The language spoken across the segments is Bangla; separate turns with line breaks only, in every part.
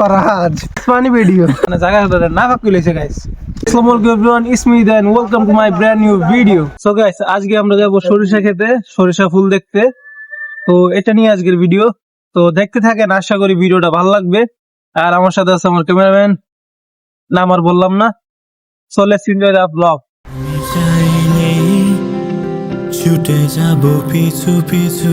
পুষ্পারাজ ফানি ভিডিও মানে না কাকু লেছে গাইস আসসালামু আলাইকুম everyone it's me then welcome to my brand new video so guys আজকে আমরা যাব সরিষা খেতে সরিষা ফুল দেখতে। তো এটা নিয়ে আজকের ভিডিও তো দেখতে থাকেন আশা করি ভিডিওটা ভালো লাগবে। আর আমার সাথে আছে আমার ক্যামেরাম্যান নাম আর বললাম না। So let's enjoy the blog
ছুটে যাব পিছু পিছু।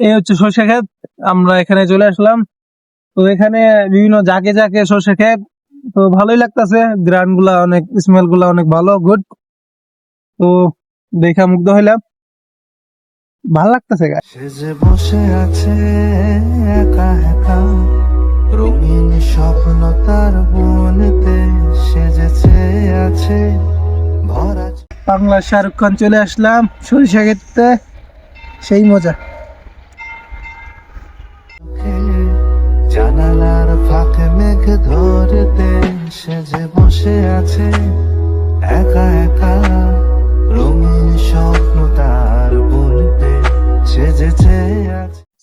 এই হচ্ছে সর্ষে ক্ষেত। আমরা এখানে চলে আসলাম। তো এখানে বিভিন্ন জাকে জাকে সর্ষে ক্ষেত। তো ভালোই লাগতেছে। গ্রানগুলা অনেক স্মেলগুলা অনেক ভালো গুড। তো দেখা মুগ্ধ হইলাম। ভালো লাগতেছে গাছ
সে যে বসে আছে একা একা। রঙিন স্বপ্ন তার বনেতে সেজেছে আছে। ভরা
বাংলা শাহরুখ খান চলে আসলাম সরিষা ক্ষেতে। সেই মজা।
জানালার ফাঁকে মেঘ ধরতে সে যে বসে আছে, একা একা রঙিন স্বপ্ন তার বলতে আছে।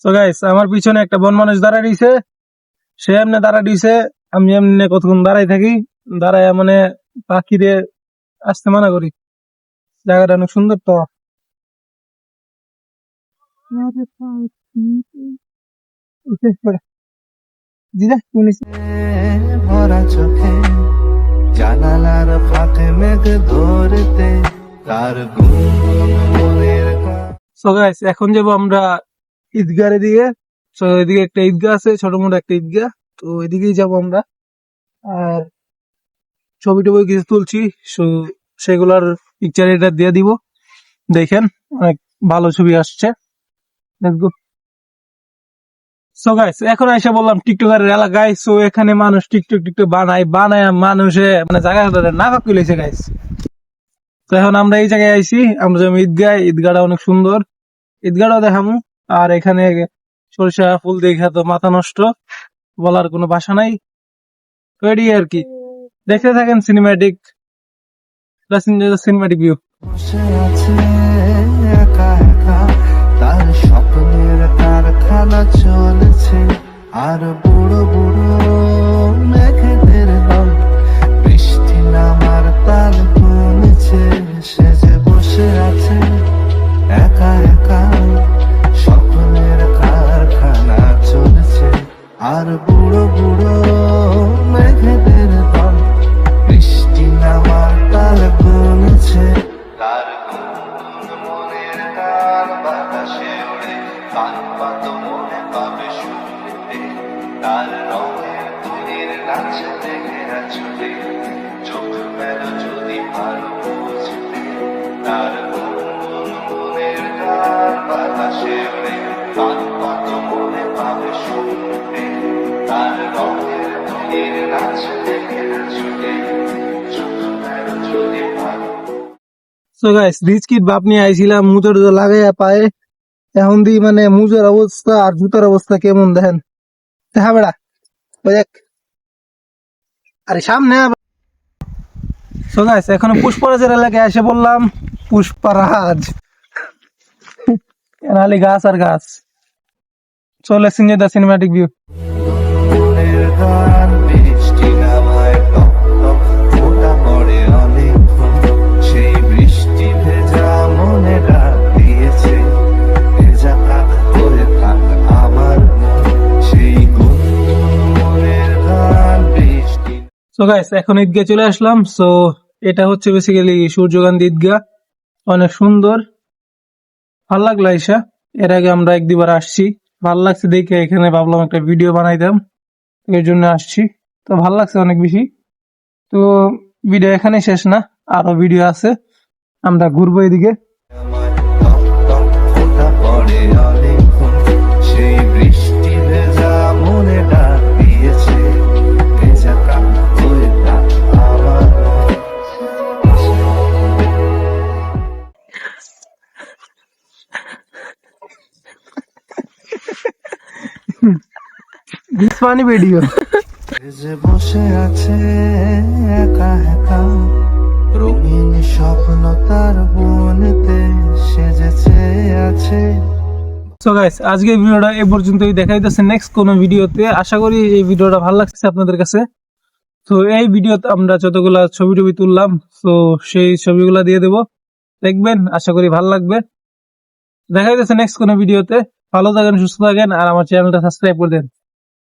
তো গাইস আমার পিছনে একটা বন মানুষ দাঁড়ায় রইছে সে এমনি দাঁড়ায় রইছে আমি এমনি কতক্ষণ দাঁড়াই থাকি, দাঁড়ায় মানে পাখিরে আসতে মানা করি। জায়গাটা অনেক সুন্দর তো। দিদা তুমি।
ভরা চোখে জানালার ফাঁকে মেঘ ধরতে তার
So guys, এখন যাব আমরা ঈদগাহের দিকে। তো এদিকে একটা ঈদগাহ আছে ছোট মোটো একটা ঈদগাহ। তো এদিকেই যাব আমরা। আর ছবি টবি কিছু তুলছি so সেগুলার পিকচার এটা দিয়ে দিব। দেখেন অনেক ভালো ছবি আসছে। Let's go. So guys, এখন এসে বললাম টিকটকারের এলাকায় সো এখানে মানুষ টিকটক টিকটক বানায় বানায় মানুষে মানে জায়গাটা না কাকু লেছে গাইস তো এখন আমরা এই জায়গায় আইছি আমরা যেমন ঈদগাহ ঈদগাহটা অনেক সুন্দর। ঈদগাহটাও দেখামু। আর এখানে সরিষা ফুল দেখা তো মাথা নষ্ট বলার কোনো ভাষা নাই। তো আর কি? দেখতে থাকেন সিনেম্যাটিক সিনেম্যাটিক ভিউ
আর বুড়ো বুড়ো মেঘেদের দল। বৃষ্টি নামার তাল কমেছে তার গুনগুন মনের গান বাতাসে ওড়ে কান পাত মনে পাবে শুনতে। তার রঙের তুলির নাচ দেখে ছুটে। চোখ মেল যদি ভালো বুঝতে। তার গুনগুন মনের গান বাতাসে ওড়ে কান তুলির নাচ দেখে ছুটে চোখ মেল যদি ভালো
সো গাইস রিচকিট বাপ নিয়ে আইছিলাম মুজো টুজো লাগাইয়া পায়ে এখন দি মানে মুজোর অবস্থা আর জুতার অবস্থা কেমন দেখেন দেখা বেড়া ওই দেখ আরে সামনে সো গাইস এখন পুষ্পরাজের এলাকায় এসে বললাম পুষ্পরাজ এনালি গাছ আর গাছ চলে সিনে the cinematic view so guys এখন ঈদগাহ চলে আসলাম। সো এটা হচ্ছে বেসিক্যালি সূর্যকান্তি ঈদগাহ। অনেক সুন্দর। ভালো লাগল আইসা এর আগে আমরা এক দুবার আসছি। ভালো লাগছে দেখে এখানে ভাবলাম একটা ভিডিও বানাইতাম। এর জন্য আসছি। তো, ভালো লাগছে অনেক বেশি। তো ভিডিও এখানে শেষ না। আরও ভিডিও আছে। আমরা ঘুরবো এদিকে। ফানি ভিডিও
ভেজে বসে আছে একা একা। রঙিন স্বপ্ন তার বনতে সেজেছে আছে।
সো গাইস আজকে ভিডিওটা এ পর্যন্তই। দেখা যাচ্ছে নেক্সট কোন ভিডিওতে। আশা করি এই ভিডিওটা ভালো লাগছে আপনাদের কাছে। তো এই ভিডিওতে আমরা যতগুলা ছবি টবি তুললাম তো সেই ছবিগুলা দিয়ে দেব। দেখবেন আশা করি ভালো লাগবে। দেখা যাচ্ছে নেক্সট কোন ভিডিওতে। ভালো থাকেন সুস্থ থাকেন আর আমার চ্যানেলটা সাবস্ক্রাইব করে দেন।